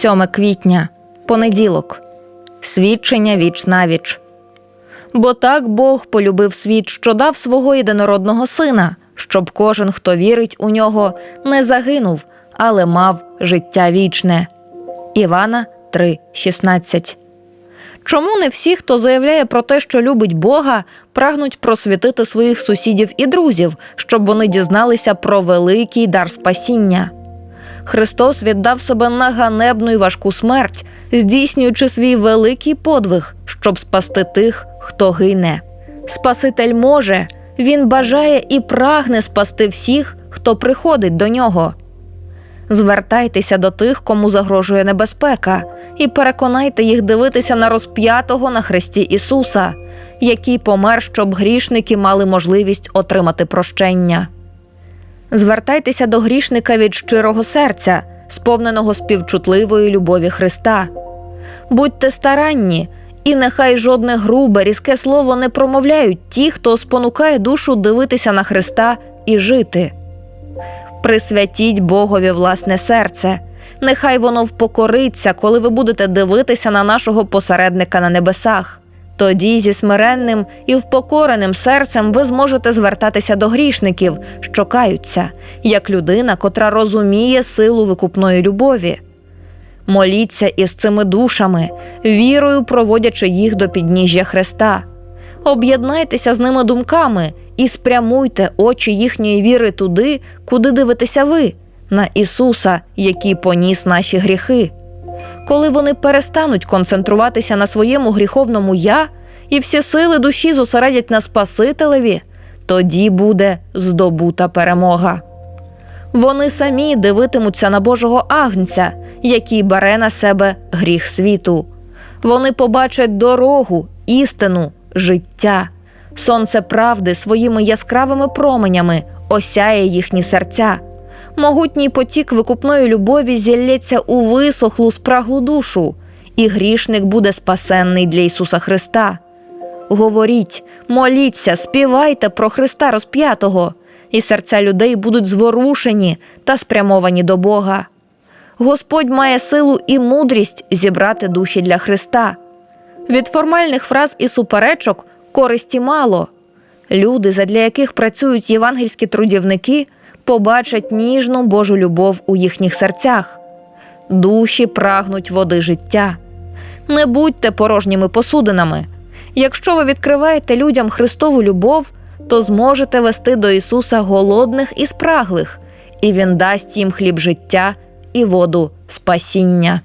7 квітня, понеділок. Свідчення віч навіч. Бо так Бог полюбив світ, що дав свого єдинородного сина, щоб кожен, хто вірить у нього, не загинув, але мав життя вічне. Івана 3,16 Чому не всі, хто заявляє про те, що любить Бога, прагнуть просвітити своїх сусідів і друзів, щоб вони дізналися про великий дар спасіння? Христос віддав себе на ганебну й важку смерть, здійснюючи свій великий подвиг, щоб спасти тих, хто гине. Спаситель може, він бажає і прагне спасти всіх, хто приходить до нього. Звертайтеся до тих, кому загрожує небезпека, і переконайте їх дивитися на розп'ятого на хресті Ісуса, який помер, щоб грішники мали можливість отримати прощення. Звертайтеся до грішника від щирого серця, сповненого співчутливої любові Христа. Будьте старанні, і нехай жодне грубе, різке слово не промовляють ті, хто спонукає душу дивитися на Христа і жити. Присвятіть Богові власне серце. Нехай воно впокориться, коли ви будете дивитися на нашого посередника на небесах. Тоді зі смиренним і впокореним серцем ви зможете звертатися до грішників, що каються, як людина, котра розуміє силу викупної любові. Моліться із цими душами, вірою проводячи їх до підніжжя Христа. Об'єднайтеся з ними думками і спрямуйте очі їхньої віри туди, куди дивитеся ви, на Ісуса, який поніс наші гріхи. Коли вони перестануть концентруватися на своєму гріховному я і всі сили душі зосередять на Спасителеві, тоді буде здобута перемога. Вони самі дивитимуться на Божого агнця, який бере на себе гріх світу. Вони побачать дорогу, істину, життя. Сонце правди своїми яскравими променями осяє їхні серця. Могутній потік викупної любові зілється у висохлу спраглу душу, і грішник буде спасенний для Ісуса Христа. Говоріть, моліться, співайте про Христа розп'ятого, і серця людей будуть зворушені та спрямовані до Бога. Господь має силу і мудрість зібрати душі для Христа. Від формальних фраз і суперечок користі мало. Люди, задля яких працюють євангельські трудівники, побачать ніжну Божу любов у їхніх серцях. Душі прагнуть води життя. Не будьте порожніми посудинами. Якщо ви відкриваєте людям Христову любов, то зможете вести до Ісуса голодних і спраглих, і Він дасть їм хліб життя і воду спасіння.